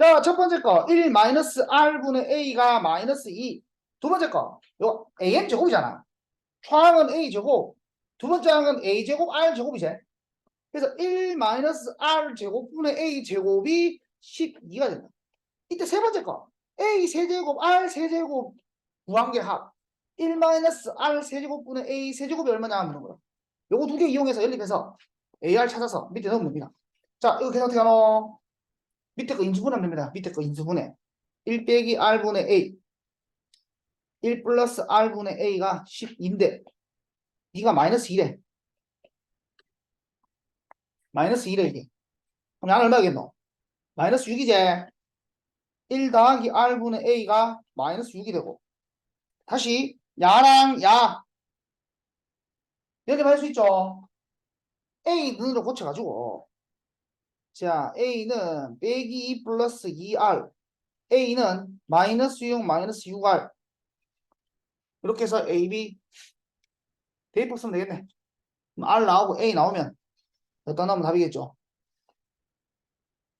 자, 첫 번째 거, 1 마이너스 r분의 a가 마이너스 2. 두 번째 거, 이거 am 제곱이잖아. 초항은 a 제곱, 두 번째 항은 a 제곱 r 제곱이지. 그래서 1 마이너스 r 제곱분의 a 제곱이 12가 된다. 이때 세 번째 거, a 세제곱 r 세제곱 무한계 합. 1 마이너스 r 세제곱분의 a 세제곱이 얼마냐 하는 거야. 요거 두 개 이용해서 연립해서 AR 찾아서 밑에 넣으면 됩니다. 자, 이거 계산 어떻게 하노? 밑에 거 인수분해하면 됩니다. 밑에 거 인수분해. 1 빼기 R분의 A. 1 플러스 R분의 A가 12인데, B가 마이너스 2래. 마이너스 2래, 이게. 그럼 양은 얼마겠노? 마이너스 6이지? 1 더하기 R분의 A가 마이너스 6이 되고. 다시, 야랑 야. 연립할 수 있죠? A 는으로 고쳐가지고 자 A는 빼기 2 플러스 2R A는 마이너스 6 마이너스 6R 이렇게 해서 AB 대입법 쓰면 되겠네. R 나오고 A 나오면 어떤 나오면 답이겠죠